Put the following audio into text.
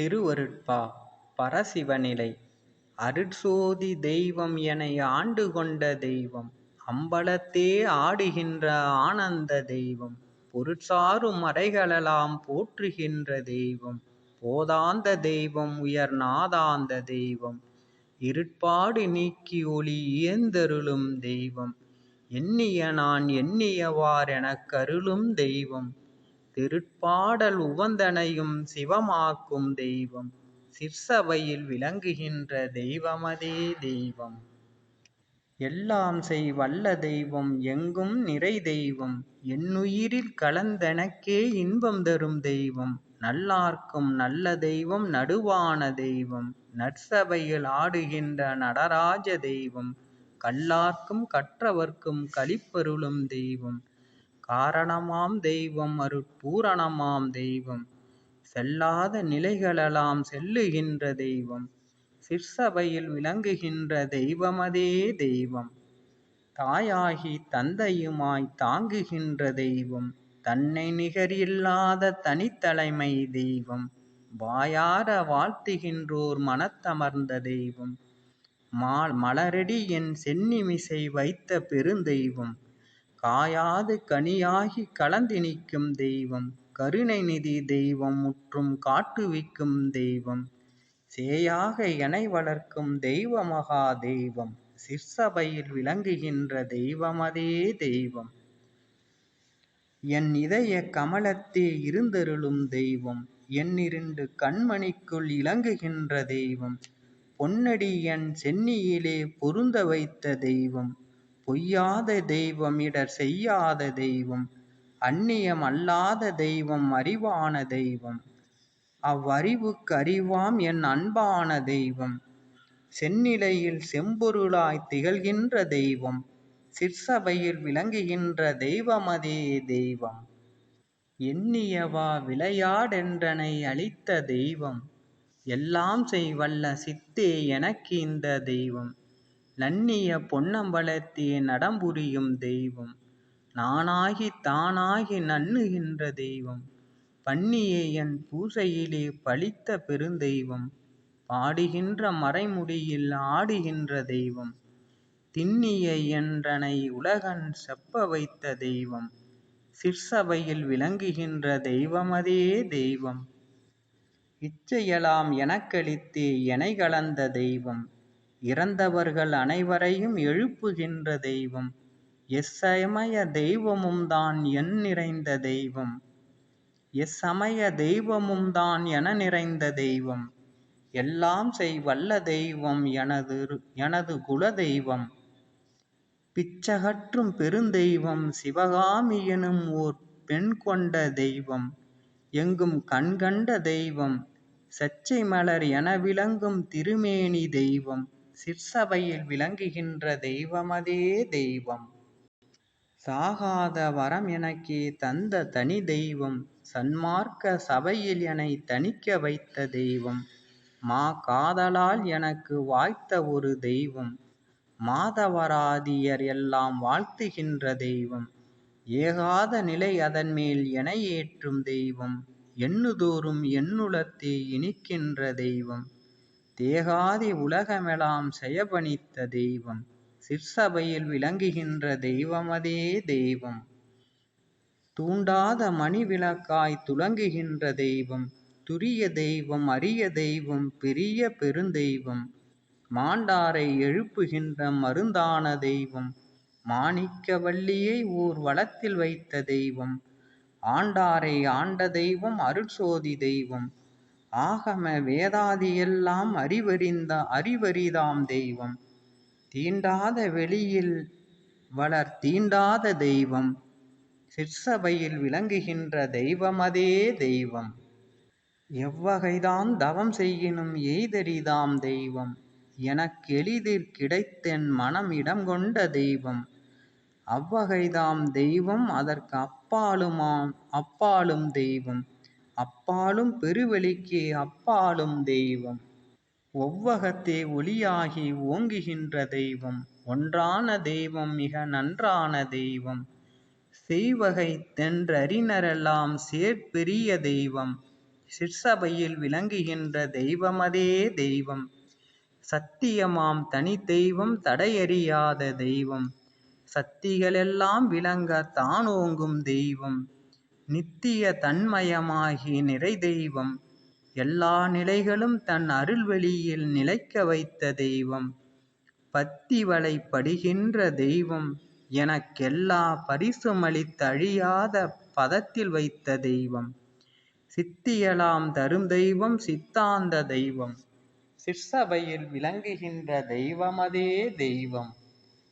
திருவருட்பா பரசிவநிலை அருட்சோதி தெய்வம் என ஆண்டு கொண்ட தெய்வம் அம்பலத்தே ஆடுகின்ற ஆனந்த தெய்வம் பொருட்சாரும் மறைகளெல்லாம் போற்றுகின்ற தெய்வம் போதாந்த தெய்வம் உயர் நாதாந்த தெய்வம் இருட்பாடு நீக்கி ஒளி இயந்தருளும் தெய்வம் எண்ணிய நான் எண்ணியவார் எனக்கருளும் தெய்வம் திருட்பாடல் உவந்தனையும் சிவமாக்கும் தெய்வம். சிற்சபையில் விளங்குகின்ற தெய்வமதே தெய்வம். எல்லாம் செய் வல்ல தெய்வம் எங்கும் நிறை தெய்வம். என்னுயிரில் கலந்தெனக்கே இன்பம் தரும் தெய்வம். நல்லார்க்கும் நல்ல தெய்வம் நடுவான தெய்வம். நற்சபையில் ஆடுகின்ற நடராஜ தெய்வம். கல்லார்க்கும் கற்றவர்க்கும் கலிப்பருளும் தெய்வம். காரணமாம் தெய்வம் அருட்பூரணமாம் தெய்வம். செல்லாத நிலைகளெல்லாம் செல்லுகின்ற தெய்வம். சிற்சபையில் விளங்குகின்ற தெய்வமதே தெய்வம். தாயாகி தந்தையுமாய் தாங்குகின்ற தெய்வம். தன்னை நிகரில்லாத தனித்தலைமை தெய்வம். வாயார வாழ்த்துகின்றோர் மனத்தமர்ந்த தெய்வம். மலரடி என் சென்னிமிசை வைத்த பெருந்தெய்வம். காயாது கனியாகி கலந்தினிக்கும் தெய்வம் கருணை நிதி தெய்வம் முற்றும் காட்டுவிக்கும் தெய்வம். சேயாக எனை வளர்க்கும் தெய்வ மகா தெய்வம் சிற்சபையில் விளங்குகின்ற தெய்வமதே தெய்வம். என் இதய கமலத்தே இருந்தருளும் தெய்வம் என்னிரண்டு கண்மணிக்குள் இலங்குகின்ற தெய்வம். பொன்னடி என் சென்னியிலே பொருந்த வைத்த தெய்வம் பொய்யாத தெய்வம் இடர் செய்யாத தெய்வம் அந்நியம் அல்லாத தெய்வம் அறிவான தெய்வம். அவ்வறிவுக்கு அறிவாம் என் அன்பான தெய்வம். செந்நிலையில் செம்பொருளாய் திகழ்கின்ற தெய்வம். சிற்சபையில் விளங்குகின்ற தெய்வமதே தெய்வம். எண்ணியவா விளையாடென்றனை அளித்த தெய்வம். எல்லாம் செய்வல்ல சித்தே எனக்கு இந்த தெய்வம். நண்ணிய பொன்னம்பலத்தே நடம்புரியும் தெய்வம். நானாகி தானாகி நண்ணுகின்ற தெய்வம். பண்ணிய என் பூசையிலே பழித்த பெருந்தெய்வம். பாடுகின்ற மறைமுடியில் ஆடுகின்ற தெய்வம். திண்ணிய என்றனை உலகன் செப்ப வைத்த தெய்வம். சிற்சபையில் விளங்குகின்ற தெய்வமதே தெய்வம். இச்சையெல்லாம் எனக்களித்தே எனை கலந்த தெய்வம். இறந்தவர்கள் அனைவரையும் எழுப்புகின்ற தெய்வம். எஸ்ஸமய தெய்வமும் தான் என் நிறைந்த தெய்வம். எஸ்ஸமய தெய்வமும் தான் என நிறைந்த தெய்வம். எல்லாம் செய்வல்ல தெய்வம் எனது எனது குல தெய்வம். பிச்சகற்றும் பெருந்தெய்வம் சிவகாமி எனும் ஓர் பெண் கொண்ட தெய்வம். எங்கும் கண்கண்ட தெய்வம். சச்சை மலர் என விளங்கும் திருமேனி தெய்வம். சிற்சபையில் விளங்குகின்ற தெய்வமதே தெய்வம். சாகாத வரம் எனக்கே தந்த தனி தெய்வம் சன்மார்க்க சபையில் என்னை தணிக்க வைத்த தெய்வம். மா காதலால் எனக்கு வாய்த்த ஒரு தெய்வம் மாதவராதியர் எல்லாம் வாழ்த்துகின்ற தெய்வம். ஏகாத நிலை அதன்மேல் என ஏற்றும் தெய்வம் எண்ணுதோறும் எண்ணுளத்தே இனிக்கின்ற தெய்வம். தேகாதி உலகமெலாம் செயபணித்த தெய்வம் சிற்சபையில் விளங்குகின்ற தெய்வமதே தெய்வம். தூண்டாத மணி விளக்காய் துலங்குகின்ற தெய்வம் துரிய தெய்வம் அரிய தெய்வம் பெரிய பெருந்தெய்வம். மாண்டாரை எழுப்புகின்ற மருந்தான தெய்வம் மாணிக்க வள்ளியை ஓர் வளத்தில் வைத்த தெய்வம். ஆண்டாரை ஆண்ட தெய்வம் அருட்சோதி தெய்வம். ஆகம வேதாதியெல்லாம் அறிவறிந்த அறிவறிதாம் தெய்வம். தீண்டாத வெளியில் வளர் தீண்டாத தெய்வம். சிற்சபையில் விளங்குகின்ற தெய்வமதே தெய்வம். எவ்வகைதான் தவம் செய்யினும் எய்தறிதாம் தெய்வம். எனக்கெளிதிற் கிடைத்தென் மனம் இடம் கொண்ட தெய்வம். அவ்வகைதாம் தெய்வம் அதற்கு அப்பாலுமாம் அப்பாலும் தெய்வம். அப்பாலும் பெருவெளிக்கு அப்பாலும் தெய்வம். ஒவ்வகத்தே ஒளியாகி ஓங்குகின்ற தெய்வம். ஒன்றான தெய்வம் மிக நன்றான தெய்வம். செய்வகை தென்றறிஞரெல்லாம் சேர்பெரிய தெய்வம். சிற்சபையில் விளங்குகின்ற தெய்வமதே தெய்வம். சத்தியமாம் தனி தெய்வம் தடையறியாத தெய்வம். சக்திகளெல்லாம் விளங்க தானோங்கும் தெய்வம். நித்திய தன்மயமாகி நிறை தெய்வம் எல்லா நிலைகளும் தன் அருள்வெளியில் நிலைக்க வைத்த தெய்வம் பத்தி வலைப்படுகின்ற தெய்வம் எனக்கெல்லா பரிசுமளித்தழியாத பதத்தில் வைத்த தெய்வம். சித்தியெல்லாம் தரும் தெய்வம் சித்தாந்த தெய்வம். சிற்சபையில் விளங்குகின்ற தெய்வமதே தெய்வம்.